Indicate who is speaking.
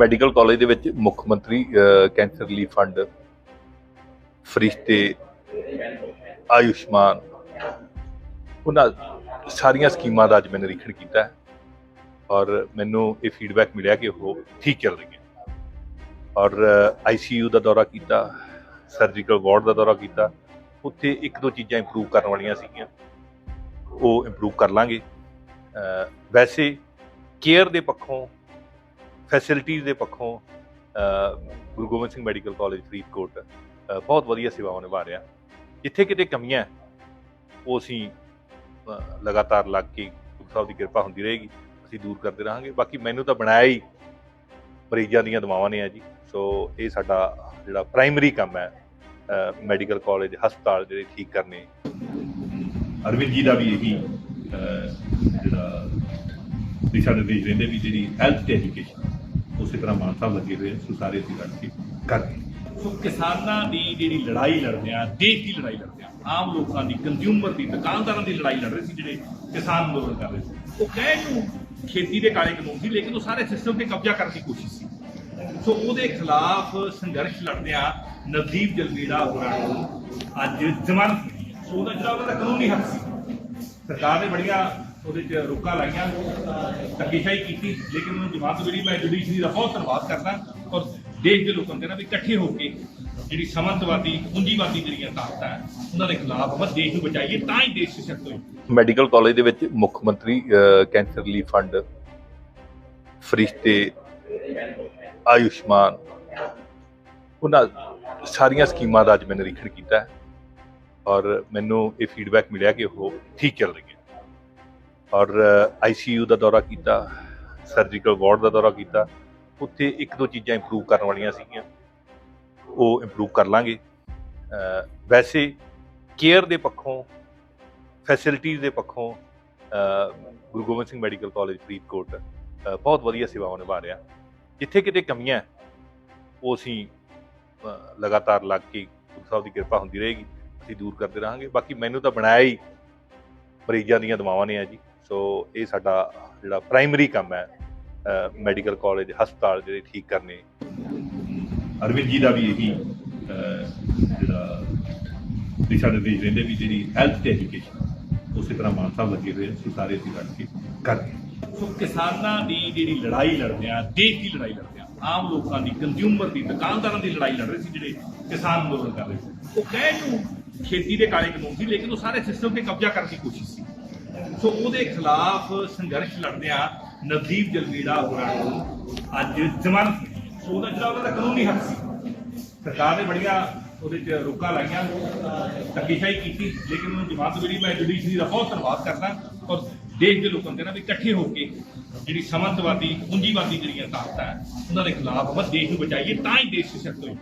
Speaker 1: Medical college ਦੇ ਵਿੱਚ ਮੁੱਖ ਮੰਤਰੀ cancer relief fund Farishtey Ayushman, ਉਹਨਾਂ ਸਾਰੀਆਂ ਸਕੀਮਾਂ ਦਾ ਅੱਜ ਮੈਂ ਨਿਰੀਖਣ ਕੀਤਾ ਹੈ ਔਰ ਮੈਨੂੰ ਇਹ ਫੀਡਬੈਕ ਮਿਲਿਆ ਕਿ ਉਹ ਠੀਕ ਚੱਲ ਰਹੀਆਂ ਔਰ ਆਈਸੀਯੂ ਦਾ ਦੌਰਾ ਕੀਤਾ ਸਰਜੀਕਲ ਵਾਰਡ ਦਾ ਦੌਰਾ ਕੀਤਾ, ਉੱਥੇ ਇੱਕ ਦੋ ਚੀਜ਼ਾਂ ਇੰਪਰੂਵ ਕਰਨ ਵਾਲੀਆਂ ਸੀਗੀਆਂ। ਉਹ ਇੰਪਰੂਵ ਕਰ ਲਾਂਗੇ। ਵੈਸੇ ਕੇਅਰ ਦੇ ਪੱਖੋਂ ਫੈਸਿਲਿਟੀਜ਼ ਦੇ ਪੱਖੋਂ ਗੁਰੂ ਗੋਬਿੰਦ ਸਿੰਘ ਮੈਡੀਕਲ ਕਾਲਜ, ਫਰੀਦਕੋਟ ਬਹੁਤ ਵਧੀਆ ਸੇਵਾਵਾਂ ਨਿਭਾ ਰਿਹਾ। ਜਿੱਥੇ ਕਿਤੇ ਕਮੀਆਂ, ਉਹ ਅਸੀਂ ਲਗਾਤਾਰ ਲੱਗ ਕੇ ਗੁਰੂ ਸਾਹਿਬ ਦੀ ਕਿਰਪਾ ਹੁੰਦੀ ਰਹੇਗੀ, ਅਸੀਂ ਦੂਰ ਕਰਦੇ ਰਹਾਂਗੇ। ਬਾਕੀ ਮੈਨੂੰ ਤਾਂ ਬਣਾਇਆ ਹੀ ਮਰੀਜ਼ਾਂ ਦੀਆਂ ਦਵਾਵਾਂ ਨੇ ਆ ਜੀ। ਸੋ ਇਹ ਸਾਡਾ ਜਿਹੜਾ ਪ੍ਰਾਇਮਰੀ ਕੰਮ ਹੈ ਮੈਡੀਕਲ ਕਾਲਜ, ਹਸਪਤਾਲ ਜਿਹੜੇ ਠੀਕ ਕਰਨੇ। ਅਰਵਿੰਦ ਜੀ ਦਾ ਵੀ ਇਹੀ ਜਿਹੜਾ ਦਿਸ਼ਾ ਨਿਰਦੇਸ਼ ਰਹਿੰਦੇ ਵੀ ਜਿਹੜੀ ਹੈਲਥ ਤੇ ਐਜੂਕੇਸ਼ਨ ਉਸੇ ਤਰ੍ਹਾਂ ਮਾਨ ਸਾਹਿਬ ਲੱਗੇ ਹੋਏ ਸੋ ਸਾਰੇ ਅਸੀਂ ਕੇ ਕਰ। ਰਹੇ।
Speaker 2: ਸੋ ਕਿਸਾਨਾਂ ਦੀ ਜਿਹੜੀ ਲੜਾਈ ਲੜਦੇ ਆ ਦੇਸ਼ ਦੀ ਲੜਾਈ ਲੜਦੇ ਆ ਆਮ ਲੋਕਾਂ ਦੀ ਕੰਜ਼ਿਊਮਰ ਦੀ ਦੁਕਾਨਦਾਰਾਂ ਦੀ ਲੜਾਈ ਲੜ ਰਹੇ ਸੀ ਜਿਹੜੇ ਕਿਸਾਨ ਅੰਦੋਲਨ ਕਰ ਰਹੇ ਸੀ। ਉਹ ਕਹਿ ਨੂੰ ਖੇਤੀ ਦੇ ਕਾਲੇ ਕਾਨੂੰਨ ਸੀ ਲੇਕਿਨ ਉਹ ਸਾਰੇ ਸਿਸਟਮ ਤੇ ਕਬਜ਼ਾ ਕਰਨ ਦੀ ਕੋਸ਼ਿਸ਼ ਸੀ। ਸੋ ਉਹਦੇ ਖਿਲਾਫ ਸੰਘਰਸ਼ ਲੜਦੇ ਆ ਨਵਦੀਪ ਜਲਵੀੜਾ ਹੋਰਾਂ ਨੂੰ ਅੱਜ ਜ਼ਮਾਨਤ ਉਹਦਾ ਜਿਹੜਾ ਉਹਨਾਂ ਦਾ ਕਾਨੂੰਨੀ ਹੱਕ ਸੀ। ਸਰਕਾਰ ਨੇ ਬੜੀਆਂ ਉਹਦੇ ਚ ਰੋਕਾਂ ਲਾਈਆਂ, ਧੱਕੇਸ਼ਾਹੀ ਕੀਤੀ, ਲੇਕਿਨ ਉਹਨੂੰ ਜਮਾਤ ਮਿਲੀ ਮੈਂ ਜੁਡੀਸ਼ਰੀ ਦਾ ਬਹੁਤ ਧੰਨਵਾਦ ਕਰਦਾ ਔਰ ਦੇਸ਼ ਦੇ ਲੋਕਾਂ ਨੂੰ ਕਹਿੰਦਾ ਵੀ ਇਕੱਠੇ ਹੋ ਕੇ ਜਿਹੜੀ ਸਮੰਤਵਾਦੀ ਪੂੰਜੀਵਾਦੀ ਜਿਹੜੀਆਂ ਤਾਕਤਾਂ ਹੈ, ਉਹਨਾਂ ਦੇ ਖਿਲਾਫ ਆਪਾਂ ਦੇਸ਼ ਨੂੰ ਬਚਾਈਏ, ਤਾਂ ਹੀ ਦੇਸ਼ ਸਸ਼ਕਤ ਹੋਏ
Speaker 1: ਮੈਡੀਕਲ ਕਾਲਜ ਦੇ ਵਿੱਚ ਮੁੱਖ ਮੰਤਰੀ cancer relief fund, Farishtey, Ayushman, ਉਹਨਾਂ ਸਾਰੀਆਂ ਸਕੀਮਾਂ ਦਾ ਅੱਜ ਮੈਂ ਨਿਰੀਖਣ ਕੀਤਾ ਔਰ ਮੈਨੂੰ ਇਹ ਫੀਡਬੈਕ ਮਿਲਿਆ ਕਿ ਉਹ ਠੀਕ ਚੱਲ ਰਹੀਆਂ। ਔਰ ਆਈਸੀਯੂ ਦਾ ਦੌਰਾ ਕੀਤਾ ਸਰਜੀਕਲ ਵਾਰਡ ਦਾ ਦੌਰਾ ਕੀਤਾ, ਉੱਥੇ ਇੱਕ ਦੋ ਚੀਜ਼ਾਂ ਇੰਪਰੂਵ ਕਰਨ ਵਾਲੀਆਂ ਸੀਗੀਆਂ। ਉਹ ਇੰਪਰੂਵ ਕਰ ਲਾਂਗੇ। ਵੈਸੇ ਕੇਅਰ ਦੇ ਪੱਖੋਂ ਫੈਸਿਲਿਟੀਜ਼ ਦੇ ਪੱਖੋਂ ਗੁਰੂ ਗੋਬਿੰਦ ਸਿੰਘ ਮੈਡੀਕਲ ਕਾਲਜ, ਫਰੀਦਕੋਟ ਬਹੁਤ ਵਧੀਆ ਸੇਵਾਵਾਂ ਨਿਭਾ ਰਿਹਾ। ਜਿੱਥੇ ਕਿਤੇ ਕਮੀਆਂ, ਉਹ ਅਸੀਂ ਲਗਾਤਾਰ ਲੱਗ ਕੇ ਗੁਰੂ ਸਾਹਿਬ ਦੀ ਕਿਰਪਾ ਹੁੰਦੀ ਰਹੇਗੀ, ਅਸੀਂ ਦੂਰ ਕਰਦੇ ਰਹਾਂਗੇ। ਬਾਕੀ ਮੈਨੂੰ ਤਾਂ ਬਣਾਇਆ ਹੀ, ਮਰੀਜ਼ਾਂ ਦੀਆਂ ਦਵਾਵਾਂ ਨੇ ਆ ਜੀ। ਸੋ ਇਹ ਸਾਡਾ ਜਿਹੜਾ ਪ੍ਰਾਇਮਰੀ ਕੰਮ ਹੈ ਮੈਡੀਕਲ ਕਾਲਜ ਹਸਪਤਾਲ ਜਿਹੜੇ ਠੀਕ ਕਰਨੇ। ਅਰਵਿੰਦ ਜੀ ਦਾ ਵੀ ਇਹੀ ਜਿਹੜਾ ਦਿਸ਼ਾ ਨਿਰਦੇਸ਼ ਰਹਿੰਦੇ ਵੀ ਜਿਹੜੀ ਹੈਲਥ ਤੇ ਐਜੂਕੇਸ਼ਨ ਉਸੇ ਤਰ੍ਹਾਂ ਮਾਨ ਸਾਹਿਬ ਲੱਗੇ ਹੋਏ ਆ, ਸੋ ਸਾਰੇ ਅਸੀਂ ਰਲ ਕੇ ਕਰ ਰਹੇ
Speaker 2: ਸੋ ਕਿਸਾਨਾਂ ਦੀ ਜਿਹੜੀ ਲੜਾਈ ਲੜਦੇ ਆ ਦੇਸ਼ ਦੀ ਲੜਾਈ ਲੜਦੇ ਆ ਆਮ ਲੋਕਾਂ ਦੀ ਕੰਜ਼ਿਊਮਰ ਦੀ ਦੁਕਾਨਦਾਰਾਂ ਦੀ ਲੜਾਈ ਲੜ ਰਹੇ ਸੀ ਜਿਹੜੇ ਕਿਸਾਨ ਅੰਦੋਲਨ ਕਰ ਰਹੇ ਸੀ। ਉਹ ਕਹਿ ਨੂੰ ਖੇਤੀ ਦੇ ਕਾਲੇ ਕਾਨੂੰਨ ਸੀ ਲੇਕਿਨ ਉਹ ਸਾਰੇ ਸਿਸਟਮ ਤੇ ਕਬਜ਼ਾ ਕਰਨ ਦੀ ਕੋਸ਼ਿਸ਼ ਸੀ। ਸੋ ਉਹਦੇ ਖਿਲਾਫ ਸੰਘਰਸ਼ ਲੜਦਿਆਂ ਨਵਦੀਪ ਜਲਵੀੜਾ ਹੋਰਾਂ ਨੂੰ ਅੱਜ ਜ਼ਮਾਨਤ ਸੋ ਉਹਦਾ ਜਿਹੜਾ ਉਹਨਾਂ ਦਾ ਕਾਨੂੰਨੀ ਹੱਕ ਸੀ। ਸਰਕਾਰ ਨੇ ਬੜੀਆਂ ਉਹਦੇ ਚ ਰੋਕਾਂ ਲਾਈਆਂ ਧੱਕੇਸ਼ਾਹੀ ਕੀਤੀ, ਲੇਕਿਨ ਉਹਨੂੰ ਜਮਾਨਤ ਮਿਲੀ। ਮੈਂ ਜੁਡੀਸ਼ਰੀ ਦਾ ਬਹੁਤ ਧੰਨਵਾਦ ਕਰਦਾ ਔਰ ਦੇਸ਼ ਦੇ ਲੋਕਾਂ ਨੂੰ ਕਹਿੰਦਾ ਵੀ ਇਕੱਠੇ ਹੋ ਕੇ ਜਿਹੜੀ ਸਮੰਤਵਾਦੀ ਪੂੰਜੀਵਾਦੀ ਜਿਹੜੀਆਂ ਤਾਕਤਾਂ ਹੈ, ਉਹਨਾਂ ਦੇ ਖਿਲਾਫ ਆਪਾਂ ਦੇਸ਼ ਨੂੰ ਬਚਾਈਏ, ਤਾਂ ਹੀ ਦੇਸ਼ ਸਸ਼ਕਤ ਹੋਏ।